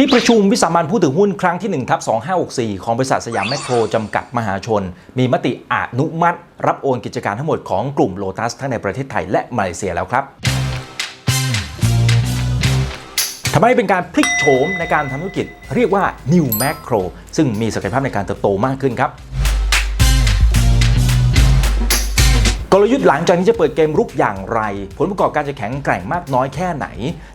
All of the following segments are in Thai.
ที่ประชุมวิสามันผู้ถือหุ้นครั้งที่1ทับ2564 ของบริษัทสยามแมคโครจำกัดมหาชน มีมติอนุมัติ รับโอนกิจการทั้งหมดของกลุ่มโลตัสทั้งในประเทศไทยและมาเลเซียแล้วครับทำให้เป็นการพลิกโฉมในการทำธุรกิจเรียกว่า New Macro ซึ่งมีศักยภาพในการเติบโตมากขึ้นครับ กลยุทธ์หลังจากนี้จะเปิดเกมรุกอย่างไร ผลประกอบการจะแข็งแกร่งมากน้อยแค่ไหน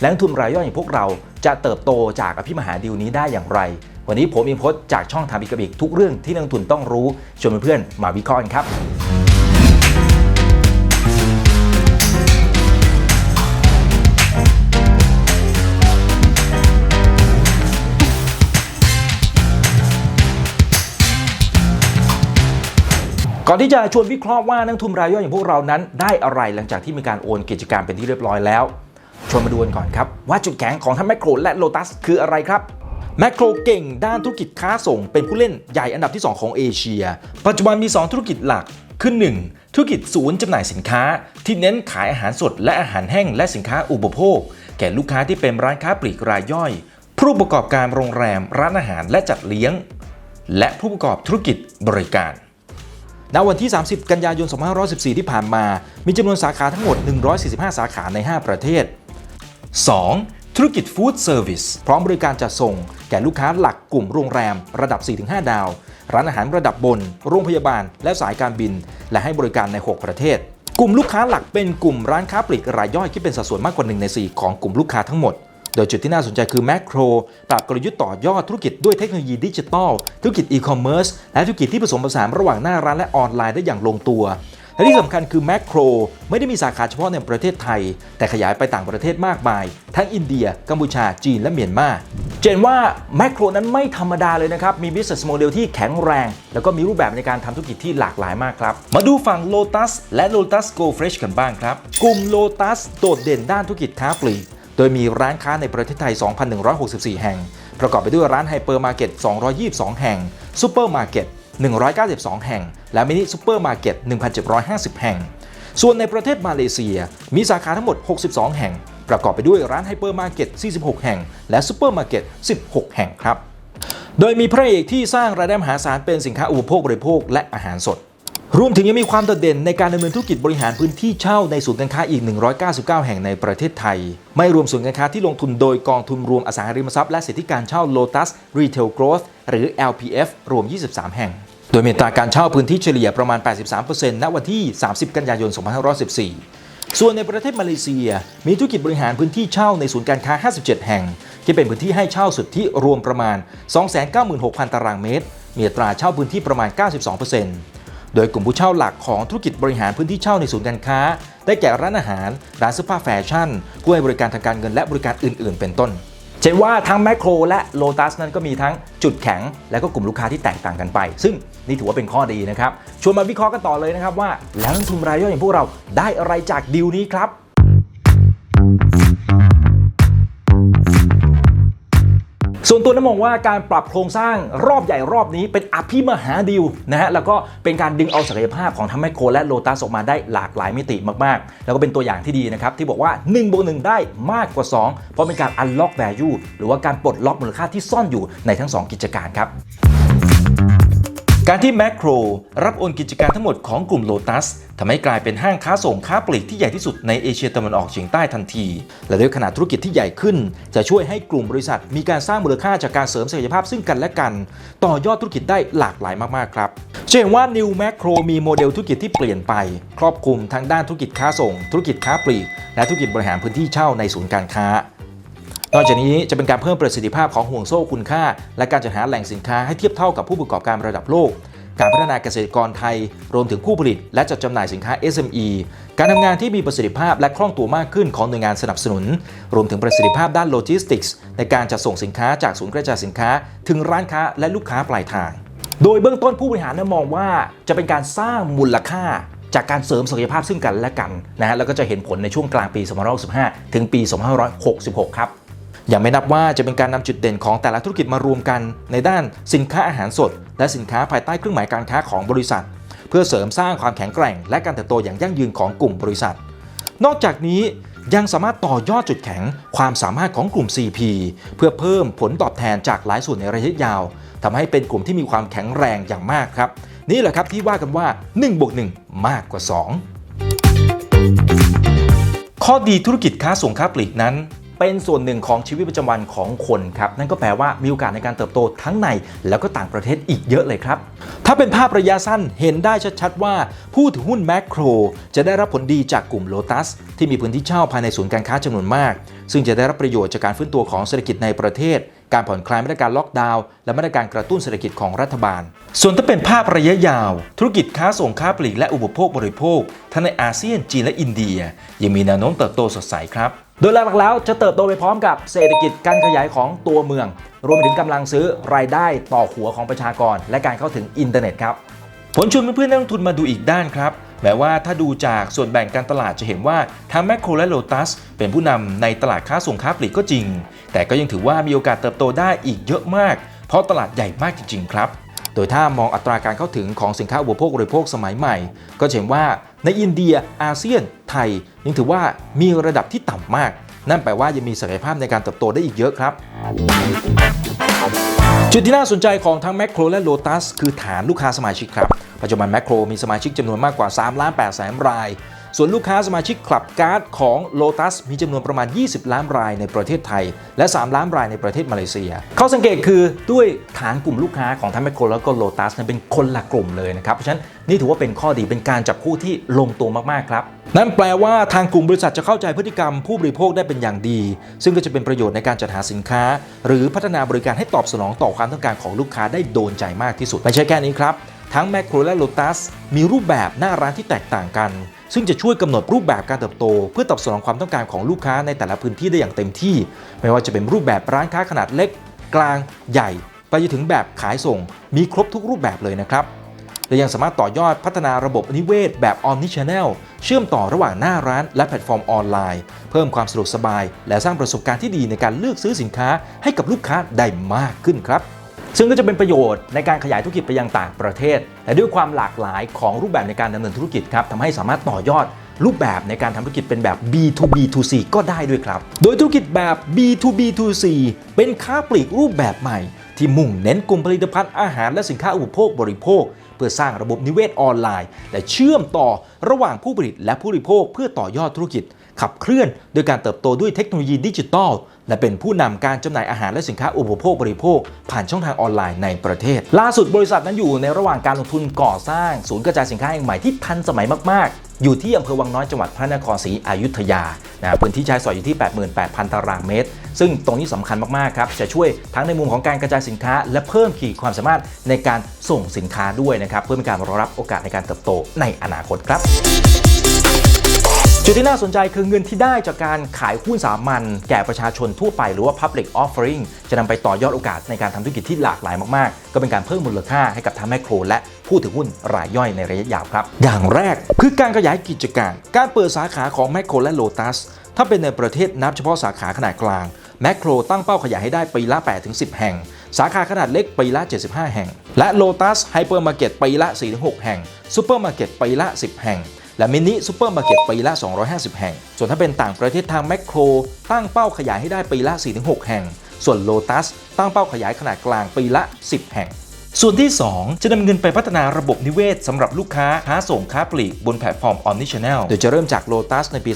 และนักทุนรายย่อยอย่างพวกเราจะเติบโตจากอภิมหาดีลนี้ได้อย่างไร วันนี้ผมอิมพจน์จากช่องทำอีกบิกทุกเรื่องที่นักทุนต้องรู้ชวนเพื่อนๆมาวิเคราะห์กันครับ ก่อนที่จะชวนวิเคราะห์ว่านักทุนรายย่อยอย่างพวกเรานั้น ได้อะไรหลังจากที่มีการโอนกิจการเป็นที่เรียบร้อยแล้วชวนมาดูกันก่อนครับ ว่าจุดแข็งของทั้งแมคโครและโลตัสคืออะไรครับแมคโครเก่งด้านธุรกิจค้าส่ง เป็นผู้เล่นใหญ่อันดับที่ 2 ของเอเชีย ปัจจุบันมี 2 ธุรกิจหลักคือ 1. ธุรกิจศูนย์จำหน่ายสินค้า ที่เน้นขายอาหารสดและอาหารแห้งและสินค้าอุปโภค แก่ลูกค้าที่เป็นร้านค้าปลีกรายย่อย ผู้ประกอบการโรงแรม ร้านอาหารและจัดเลี้ยง และผู้ประกอบธุรกิจบริการ ณวันที่ 30 กันยายน 2514 ที่ผ่านมา มีจำนวนสาขาทั้งหมด 145 สาขาใน 5 ประเทศ 2. ธุรกิจฟู้ดเซอร์วิสพร้อมบริการจัดส่ง แก่ลูกค้าหลักกลุ่มโรงแรม ระดับ 4-5 ดาว ร้านอาหารระดับบน โรงพยาบาล และสายการบิน และให้บริการใน 6 ประเทศ กลุ่มลูกค้าหลักเป็นกลุ่มร้านค้าปลีกรายย่อยที่เป็นสัดส่วนมากกว่า1ใน 4 ของกลุ่มลูกค้าทั้งหมด โดยจุดที่น่าสนใจคือแมคโครปรับกลยุทธ์ต่อยอดธุรกิจด้วยเทคโนโลยีดิจิทัล ธุรกิจอีคอมเมิร์ซและธุรกิจที่ผสมผสานระหว่างหน้าร้านและออนไลน์ได้อย่างลงตัวและที่สำคัญคือแมคโครไม่ได้มีสาขาเฉพาะในประเทศไทย แต่ขยายไปต่างประเทศมากมาย ทั้งอินเดีย กัมพูชา จีน และเมียนมาเจนว่าแมคโครนั้นไม่ธรรมดาเลยนะครับ มี business model ที่แข็งแรง แล้วก็มีรูปแบบในการทำธุรกิจที่หลากหลายมากครับ มาดูฝั่ง Lotus และ Lotus Go Fresh กันบ้างครับ กลุ่ม Lotus โดดเด่นด้านธุรกิจค้าปลีก ดยมีร้านค้าในประเทศไทย 2,164 แห่ง ประกอบไปด้วยร้านไฮเปอร์มาร์เก็ต 222 แห่งซูเปอร์มาร์เก็ต 192 แห่ง และมินิซูเปอร์มาร์เก็ต 1,750 แห่ง ส่วนในประเทศมาเลเซีย มีสาขาทั้งหมด 62 แห่ง ประกอบไปด้วยร้านไฮเปอร์มาร์เก็ต 46 แห่ง และซูเปอร์มาร์เก็ต 16 แห่งครับ โดยมีพระเอกที่สร้างรายได้มหาศาลเป็นสินค้าอุปโภคบริโภคและอาหารสด รวมถึงยังมีความโดดเด่นในการดำเนินธุรกิจบริหารพื้นที่เช่าในศูนย์การค้าอีก 199 แห่งในประเทศไทย ไม่รวมศูนย์การค้าที่ลงทุนโดยกองทุนรวมอสังหาริมทรัพย์และสิทธิการเช่า Lotus Retail Growth หรือ LPF รวม 23 แห่ง โดยมีตราการเช่าพื้นที่เฉลี่ยประมาณ 83%ณวันที่ 30 กันยายน 2514 ส่วนในประเทศมาเลเซีย มีธุรกิจบริหารพื้นที่เช่าในศูนย์การค้า 57 แห่ง ที่เป็นพื้นที่ให้เช่าสุทธิรวมประมาณ 296,000 ตารางเมตร มีตราเช่าพื้นที่ประมาณ 92% โดยกลุ่มผู้เช่าหลักของธุรกิจบริหารพื้นที่เช่าในศูนย์การค้า ได้แก่ร้านอาหาร ร้านเสื้อผ้าแฟชั่นผู้ให้บริการทางการเงินและบริการอื่น ๆ เป็นต้น เช่นว่าทั้งแมคโครและโลตัสนั้นก็มีทั้งจุดแข็ง และก็กลุ่มลูกค้าที่แตกต่างกันไป ซึ่งนี่ถือว่าเป็นข้อดีนะครับ ชวนมาวิเคราะห์กันต่อเลยนะครับว่า แล้วนักทุนรายย่อยอย่างพวกเราได้อะไรจากดีลนี้ครับ ส่วนตัวนั้นมองว่าการปรับโครงสร้างรอบใหญ่รอบนี้เป็นอภิมหาดีลนะฮะแล้วก็เป็นการดึงเอาศักยภาพของทั้งแมคโครและโลตัสออกมาได้หลากหลายมิติมากๆ แล้วก็เป็นตัวอย่างที่ดีนะครับที่บอกว่า1บวกหได้มากกว่า 2 เพราะเป็นการ unlock value หรือว่าการปลดล็อกมูลค่าที่ซ่อนอยู่ในทั้ง 2 กิจการครับ การที่แมคโครรับโอนกิจการทั้งหมดของกลุ่มโลตัสทำให้กลายเป็นห้างค้าส่งค้าปลีกที่ใหญ่ที่สุดในเอเชียตะวันออกเฉียงใต้ทันที และด้วยขนาดธุรกิจที่ใหญ่ขึ้น จะช่วยให้กลุ่มบริษัท มีการสร้างมูลค่าจากการเสริมศักยภาพซึ่งกันและกัน ต่อยอดธุรกิจได้หลากหลายมากๆครับจะเห็นว่า New Macro มีโมเดลธุรกิจที่เปลี่ยนไป ครอบคลุมทั้งด้านธุรกิจค้าส่ง ธุรกิจค้าปลีก และธุรกิจบริหารพื้นที่เช่าในศูนย์การค้า นอกจากนี้จะเป็นการเพิ่มประสิทธิภาพของห่วงโซ่คุณค่า และการจัดหาแหล่งสินค้าให้เทียบเท่ากับผู้ประกอบการระดับโลก การพัฒนาเกษตรกรไทย รวมถึงผู้ผลิต และจัดจำหน่ายสินค้า SME การทำงานที่มีประสิทธิภาพและคล่องตัวมากขึ้นของหน่วยงานสนับสนุน รวมถึงประสิทธิภาพด้านโลจิสติกส์ในการจัดส่งสินค้าจากศูนย์กระจายสินค้า ถึงร้านค้าและลูกค้าปลายทาง โดยเบื้องต้นผู้บริหารมองว่าจะเป็นการสร้างมูลค่าจากการเสริมศักยภาพซึ่งกันและกันนะฮะแล้วก็จะเห็นผลในช่วงกลางปี 2565 ถึงปี 2566 ครับ ยังไม่นับว่าจะเป็นการนำจุดเด่นของแต่ละธุรกิจมารวมกัน ในด้านสินค้าอาหารสด และสินค้าภายใต้เครื่องหมายการค้าของบริษัท เพื่อเสริมสร้างความแข็งแกร่ง และการเติบโตอย่างยั่งยืนของกลุ่มบริษัท นอกจากนี้ยังสามารถต่อยอดจุดแข็ง ความสามารถของกลุ่ม CP เพื่อเพิ่มผลตอบแทนจากหลายส่วนในระยะยาวทำให้เป็นกลุ่มที่มีความแข็งแรงอย่างมากครับ นี่แหละครับที่ว่ากันว่า1บวก1มากกว่า 2 ข้อดีธุรกิจค้าส่งค้าปลีกนั้น เป็นส่วนหนึ่งของชีวิตประจำวันของคนครับนั่นก็แปลว่ามีโอกาสในการเติบโตทั้งใน แล้วก็ต่างประเทศอีกเยอะเลยครับ ถ้าเป็นภาพระยะสั้นเห็นได้ชัดๆว่า ผู้ถือหุ้นแมคโครจะได้รับผลดีจากกลุ่มโลตัสที่มีพื้นที่เช่าภายในศูนย์การค้าจำนวนมาก ซึ่งจะได้รับประโยชน์จากการฟื้นตัวของเศรษฐกิจในประเทศการผ่อนคลายมาตรการล็อกดาวน์และมาตรการกระตุ้นเศรษฐกิจของรัฐบาล ส่วนถ้าเป็นภาพระยะยาว ธุรกิจค้าส่งค้าปลีกและอุปโภคบริโภค ทั้งในอาเซียนจีนและอินเดีย ยังมีแนวโน้มเติบโตสดใสครับ โดยหลักๆแล้วจะเติบโตไปพร้อมกับเศรษฐกิจการขยายของตัวเมือง รวมไปถึงกำลังซื้อรายได้ต่อหัวของประชากร และการเข้าถึงอินเทอร์เน็ตครับผลชวนเพื่อนๆนักลงทุนมาดูอีกด้านครับแม้ว่าถ้าดูจากส่วนแบ่งการตลาดจะเห็นว่าทั้งแมคโครและโลตัสเป็นผู้นำในตลาดค้าส่งค้าปลีกก็จริง แต่ก็ยังถือว่ามีโอกาสเติบโตได้อีกเยอะมาก เพราะตลาดใหญ่มากจริง ๆ ครับ โดยถ้ามองอัตราการเข้าถึงของสินค้าอุปโภคบริโภคสมัยใหม่ ก็เห็นว่า ในอินเดียอาเซียน ไทย ยังถือว่ามีระดับที่ต่ำมาก นั่นแปลว่ายังมีศักยภาพในการเติบโตได้อีกเยอะครับ จุดที่น่าสนใจของทั้งแมคโครและโลตัสคือฐานลูกค้าสมาชิกครับ ปัจจุบันแมคโครมีสมาชิกจำนวนมากกว่า 3 ล้าน8แสนราย ส่วนลูกค้าสมาชิกคลับการ์ดของ Lotus มีจำนวนประมาณ 20 ล้านรายในประเทศไทย และ 3 ล้านรายในประเทศมาเลเซีย เข้อสังเกตคือด้วยฐานกลุ่มลูกค้าของทั้งแมคโครแล้วก็ Lotus เนี่ยเป็นคนละกลุ่มเลยนะครับ เพราะฉะนั้นนี่ถือว่าเป็นข้อดีเป็นการจับคู่ที่ลงตัวมากๆครับนั่นแปลว่าทางกลุ่มบริษัทจะเข้าใจพฤติกรรมผู้บริโภคได้เป็นอย่างดี ซึ่งก็จะเป็นประโยชน์ในการจัดหาสินค้า หรือพัฒนาบริการให้ตอบสนองต่อความต้องการของลูกค้าได้โดนใจมากที่สุดไม่ใช่แค่นี้ครับทั้งแมคโครและโลตัสมีรูปแบบหน้าร้านที่แตกต่างกัน ซึ่งจะช่วยกำหนดรูปแบบการเติบโต เพื่อตอบสนองความต้องการของลูกค้าในแต่ละพื้นที่ได้อย่างเต็มที่ ไม่ว่าจะเป็นรูปแบบร้านค้าขนาดเล็ก กลาง ใหญ่ ไปจนถึงแบบขายส่ง มีครบทุกรูปแบบเลยนะครับและยังสามารถต่อยอดพัฒนาระบบนิเวศแบบ Omnichannel เชื่อมต่อระหว่างหน้าร้านและแพลตฟอร์มออนไลน์ เพิ่มความสะดวกสบาย และสร้างประสบการณ์ที่ดีในการเลือกซื้อสินค้าให้กับลูกค้าได้มากขึ้นครับ ซึ่งก็จะเป็นประโยชน์ในการขยายธุรกิจไปยังต่างประเทศ และด้วยความหลากหลายของรูปแบบในการดำเนินธุรกิจครับทำให้สามารถต่อยอดรูปแบบในการทำธุรกิจเป็นแบบ B2B2C ก็ได้ด้วยครับ โดยธุรกิจแบบ B2B2C เป็นค้าปลีกรูปแบบใหม่ ที่มุ่งเน้นกลุ่มผลิตภัณฑ์อาหารและสินค้าอุปโภคบริโภค เพื่อสร้างระบบนิเวศออนไลน์ และเชื่อมต่อระหว่างผู้ผลิตและผู้บริโภคเพื่อต่อยอดธุรกิจ ขับเคลื่อนโดยการเติบโตด้วยเทคโนโลยีดิจิทัล และเป็นผู้นำการจำหน่ายอาหารและสินค้าอุปโภคบริโภค ผ่านช่องทางออนไลน์ในประเทศ ล่าสุดบริษัทนั้นอยู่ในระหว่างการลงทุนก่อสร้าง ศูนย์กระจายสินค้าแห่งใหม่ที่ทันสมัยมาก ๆ อยู่ที่อำเภอวังน้อยจังหวัดพระนครศรีอยุธยานะพื้นที่ใช้สอยอยู่ที่ 88,000 ตารางเมตร ซึ่งตรงนี้สำคัญมาก ๆ ครับ จะช่วยทั้งในมุมของการกระจายสินค้า และเพิ่มขีดความสามารถในการส่งสินค้าด้วยนะครับเพื่อเป็นการรองรับโอกาสในการเติบโตในอนาคตครับ จุดที่น่าสนใจคือเงินที่ได้จากการขายหุ้นสามัญแก่ประชาชนทั่วไปหรือว่า Public Offering จะนำไปต่อยอดโอกาสในการทำธุรกิจที่หลากหลายมาก ๆ ก็เป็นการเพิ่มมูลค่าให้กับทั้งแมคโคร และผู้ถือหุ้นรายย่อยในระยะยาวครับ อย่างแรกคือการขยายกิจการ การเปิดสาขาของแมคโครและโลตัสถ้าเป็นในประเทศนับเฉพาะสาขาขนาดกลางแมคโครตั้งเป้าขยายให้ได้ปีละ 8-10 แห่ง สาขาขนาดเล็กปีละ 75 แห่ง และโลตัสไฮเปอร์มาร์เก็ตปีละ 4-6 แห่งซูเปอร์มาร์เก็ตปีละ 10 แห่ง และมินิซูเปอร์มาร์เก็ตปีละ 250 แห่ง ส่วนถ้าเป็นต่างประเทศทางแมคโคร ตั้งเป้าขยายให้ได้ปีละ 4-6 แห่ง ส่วนโลตัสตั้งเป้าขยายขนาดกลางปีละ 10 แห่งส่วนที่ 2 จะนำเงินไปพัฒนาระบบนิเวศสำหรับลูกค้า ค้าส่งค้าปลีกบนแพลตฟอร์ม Omnichannel โดยจะเริ่มจาก Lotus ในปี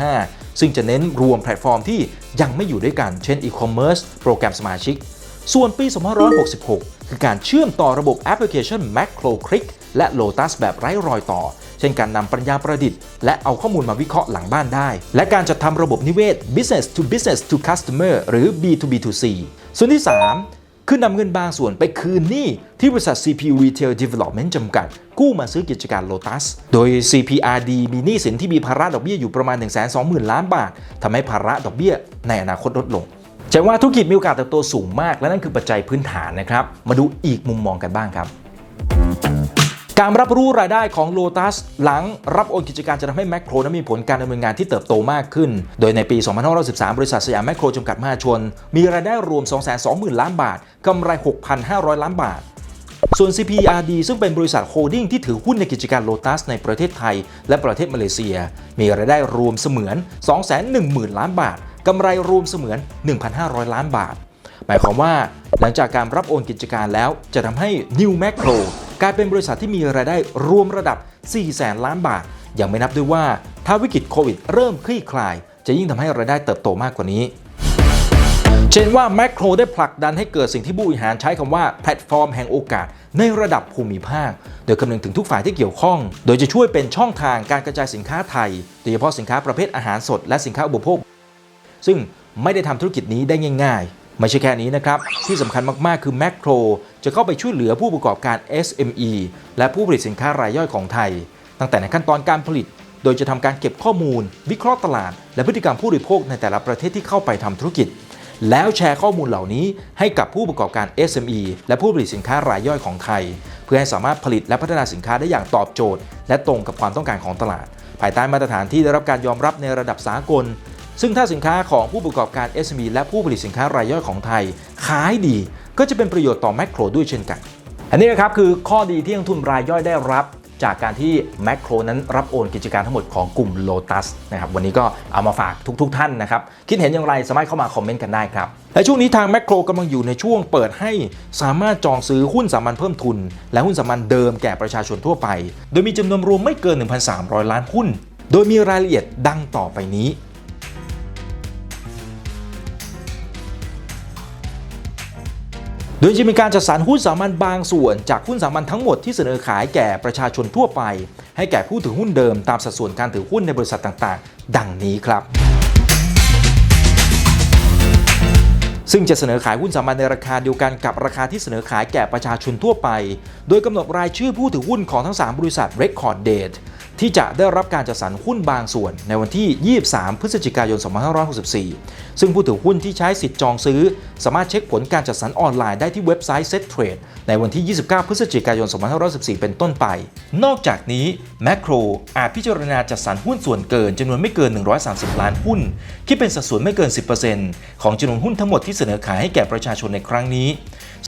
2015 ซึ่งจะเน้นรวมแพลตฟอร์มที่ยังไม่อยู่ด้วยกัน เช่น e-commerce โปรแกรมสมาชิก ส่วนปี 2566 คือการเชื่อมต่อระบบแอปพลิเคชัน Macro Click และ Lotus แบบไร้รอยต่อ เช่นการนำปัญญาประดิษฐ์ และเอาข้อมูลมาวิเคราะห์หลังบ้านได้ และการจัดทำระบบนิเวศ business to business to customer หรือ B2B2C ส่วนที่ 3 คือนำเงินบางส่วนไปคืนหนี้ที่บริษัท CPU Retail Development จำกัด กู้มาซื้อกิจการ Lotus โดย CPRD มีหนี้สินที่มีภาระดอกเบี้ยอยู่ประมาณ 120,000 ล้านบาททำให้ภาระดอกเบี้ยในอนาคตลดลงจะว่าธุรกิจมีโอกาสเติบโตสูงมาก และนั่นคือปัจจัยพื้นฐานนะครับ มาดูอีกมุมมองกันบ้างครับ การรับรู้รายได้ของ Lotus หลังรับโอนกิจการจะทำให้แมคโครนั้นมีผลการดำเนินงานที่เติบโตมากขึ้น โดยในปี 2513 บริษัทสยามแมคโครจำกัดมหาชน มีรายได้รวม 220,000 ล้านบาทกำไร 6,500 ล้านบาทส่วน CPRD ซึ่งเป็นบริษัทโฮลดิ้งที่ถือหุ้นในกิจการโลตัสในประเทศไทย และประเทศมาเลเซีย มีรายได้รวมเสมือน 210,000 ล้านบาท กำไรรวมเสมือน 1,500 ล้านบาท หมายความว่าหลังจากการรับโอนกิจการแล้วจะทำให้ New Macro กลายเป็นบริษัทที่มีรายได้รวมระดับ 4 แสนล้านบาท ยังไม่นับด้วยว่า ถ้าวิกฤตโควิดเริ่มคลี่คลาย จะยิ่งทำให้รายได้เติบโตมากกว่านี้เช่นว่าแมคโครได้ผลักดันให้เกิดสิ่งที่ผู้บริหารใช้คำว่าแพลตฟอร์มแห่งโอกาสในระดับภูมิภาค โดยคำนึงถึงทุกฝ่ายที่เกี่ยวข้อง โดยจะช่วยเป็นช่องทางการกระจายสินค้าไทย โดยเฉพาะสินค้าประเภทอาหารสดและสินค้าอุปโภค ซึ่งไม่ได้ทำธุรกิจนี้ได้ง่าย ๆ ไม่ใช่แค่นี้นะครับ ที่สำคัญมากๆ คือแมคโครจะเข้าไปช่วยเหลือผู้ประกอบการ SME และผู้ผลิตสินค้ารายย่อยของไทย ตั้งแต่ในขั้นตอนการผลิต โดยจะทำการเก็บข้อมูล วิเคราะห์ตลาด และพฤติกรรมผู้บริโภคในแต่ละประเทศที่เข้าไปทำธุรกิจ แล้วแชร์ข้อมูลเหล่านี้ให้กับผู้ประกอบการ SME และผู้ผลิตสินค้ารายย่อยของไทย เพื่อให้สามารถผลิตและพัฒนาสินค้าได้อย่างตอบโจทย์ และตรงกับความต้องการของตลาด ภายใต้มาตรฐานที่ได้รับการยอมรับในระดับสากล ซึ่งถ้าสินค้าของผู้ประกอบการ SME และผู้ผลิตสินค้ารายย่อยของไทย ขายดีก็จะเป็นประโยชน์ต่อแมคโครด้วยเช่นกัน อันนี้นะครับคือข้อดีที่นักทุนรายย่อยได้รับจากการที่แมคโครนั้นรับโอนกิจการทั้งหมดของกลุ่ม Lotus นะครับวันนี้ก็เอามาฝากทุกๆทท่านนะครับ คิดเห็นอย่างไรสามารถเข้ามาคอมเมนต์กันได้ครับ และช่วงนี้ทางแมคโครกำลังอยู่ในช่วงเปิดให้สามารถจองซื้อหุ้นสามัญเพิ่มทุน และหุ้นสามัญเดิมแก่ประชาชนทั่วไป โดยมีจำนวนรวมไม่เกิน 1,300 ล้านหุ้น โดยมีรายละเอียดดังต่อไปนี้ โดยจะมีการจัดสรรหุ้นสามัญบางส่วน จากหุ้นสามัญทั้งหมดที่เสนอขายแก่ประชาชนทั่วไป ให้แก่ผู้ถือหุ้นเดิมตามสัดส่วนการถือหุ้นในบริษัทต่างๆ ดังนี้ครับซึ่งจะเสนอขายหุ้นสามัญในราคาเดียวกันกับราคาที่เสนอขายแก่ประชาชนทั่วไป โดยกำหนดรายชื่อผู้ถือหุ้นของทั้ง 3 บริษัท Record Date ที่จะได้รับการจัดสรรหุ้นบางส่วนในวันที่ 23 พฤศจิกายน 2564 ซึ่งผู้ถือหุ้นที่ใช้สิทธิ์จองซื้อ สามารถเช็คผลการจัดสรรออนไลน์ได้ที่เว็บไซต์ Set Trade ในวันที่ 29 พฤศจิกายน 2564 เป็นต้นไป นอกจากนี้ Macro อาจพิจารณาจัดสรรหุ้นส่วนเกินจำนวนไม่เกิน 130 ล้านหุ้นคิดเป็นสัดส่วนไม่เกิน 10%ของจำนวนหุ้นทั้งหมดที่เสนอขายให้แก่ประชาชนในครั้งนี้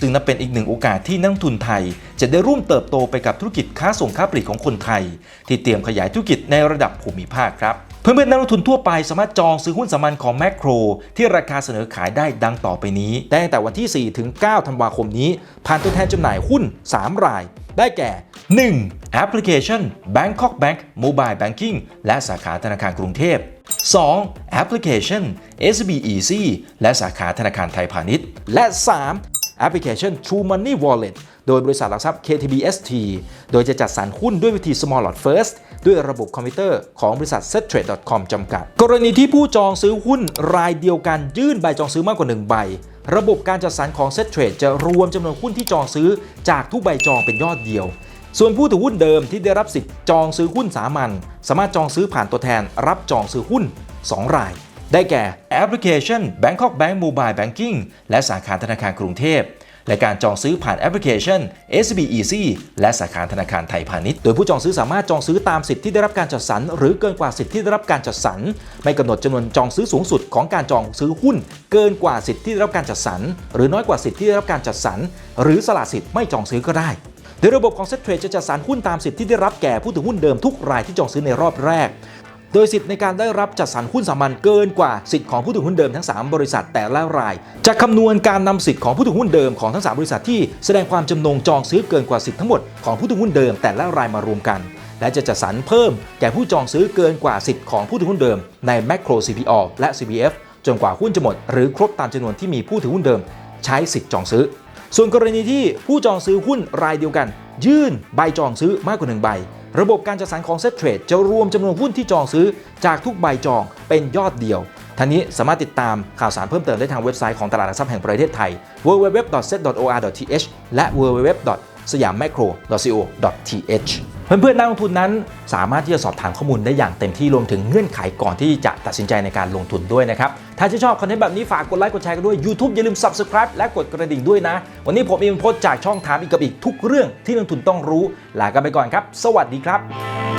ซึ่งนับเป็นอีกหนึ่งโอกาสที่นักทุนไทย จะได้ร่วมเติบโตไปกับธุรกิจค้าส่งค้าปลีกของคนไทย ที่เตรียมขยายธุรกิจในระดับภูมิภาคครับเพื่อนๆนักลงทุนทั่วไปสามารถจองซื้อหุ้นสามัญของแมคโคร ที่ราคาเสนอขายได้ดังต่อไปนี้ได้ตั้งแต่วันที่ 4 ถึง 9 ธันวาคมนี้ ผ่านตัวแทนจำหน่ายหุ้น 3 ราย ได้แก่ 1. แอปพลิเคชัน Bangkok Bank Mobile Banking และสาขาธนาคารกรุงเทพ 2. แอปพลิเคชัน SB Easy และสาขาธนาคารไทยพาณิชย์ และ 3. แอปพลิเคชัน True Money Wallet โดยบริษัทหลักทรัพย์ KTBST โดยจะจัดสรรหุ้นด้วยวิธี Small Lot First ด้วยระบบคอมพิวเตอร์ของบริษัท settrade.com จำกัด กรณีที่ผู้จองซื้อหุ้นรายเดียวกันยื่นใบจองซื้อมากกว่า 1 ใบ ระบบการจัดสรรของ settrade จะรวมจำนวนหุ้นที่จองซื้อจากทุกใบจองเป็นยอดเดียว ส่วนผู้ถือหุ้นเดิมที่ได้รับสิทธิ์จองซื้อหุ้นสามัญสามารถจองซื้อผ่านตัวแทนรับจองซื้อหุ้น 2 ราย ได้แก่แอปพลิเคชัน Bangkok Bank Mobile Banking และสาขาธนาคารกรุงเทพและการจองซื้อผ่านแอปพลิเคชัน SB Easy และสาขาธนาคารไทยพาณิชย์ โดยผู้จองซื้อสามารถจองซื้อตามสิทธิ์ที่ได้รับการจัดสรร หรือเกินกว่าสิทธิ์ที่ได้รับการจัดสรร ไม่กำหนดจำนวนจองซื้อสูงสุดของการจองซื้อหุ้น เกินกว่าสิทธิ์ที่ได้รับการจัดสรร หรือน้อยกว่าสิทธิ์ที่ได้รับการจัดสรร หรือสละสิทธิ์ไม่จองซื้อก็ได้โดยระบบของ Set Trade จะจัดสรรหุ้นตามสิทธิ์ที่ได้รับแก่ผู้ถือหุ้นเดิมทุกรายที่จองซื้อในรอบแรก โดยสิทธิ์ในการได้รับจัดสรรหุ้นสามัญเกินกว่าสิทธิ์ของผู้ถือหุ้นเดิมทั้ง 3 บริษัทแต่ละราย จะคำนวณการนำสิทธิ์ของผู้ถือหุ้นเดิมของทั้ง 3 บริษัทที่แสดงความจำนงจองซื้อเกินกว่าสิทธิ์ทั้งหมดของผู้ถือหุ้นเดิมแต่ละรายมารวมกัน และจะจัดสรรเพิ่มแก่ผู้จองซื้อเกินกว่าสิทธิ์ของผู้ถือหุ้นเดิมใน Macro CPO และ CPF จนกว่าหุ้นจะหมด หรือครบตามจำนวนที่มีผู้ถือหุ้นเดิม ใช้สิทธิ์จองซื้อ ส่วนกรณีที่ผู้จองซื้อหุ้นรายเดียวกัน ยื่นใบจองซื้อมากกว่า1ใบ ระบบการจัดสรรของเซ็ตเทรดจะรวมจำนวนหุ้นที่จองซื้อจากทุกใบจองเป็นยอดเดียวท่านี้สามารถติดตามข่าวสารเพิ่มเติมได้ทางเว็บไซต์ของตลาดหลักทรัพย์แห่งประเทศไทย www.set.or.th และ www.siammacro.co.th เพื่อนๆนักลงทุนนั้นสามารถที่จะสอบถามข้อมูลได้อย่างเต็มที่รวมถึงเงื่อนไขก่อนที่จะตัดสินใจในการลงทุนด้วยนะครับ ถ้าชื่นชอบคอนเทนต์แบบนี้ฝากกดไลค์กดแชร์กันด้วย YouTube อย่าลืม Subscribe และกดกระดิ่งด้วยนะ วันนี้ผมเองโพสต์จากช่องถามอีกกับอีกทุกเรื่องที่นักลงทุนต้องรู้ลากันไปก่อนครับ สวัสดีครับ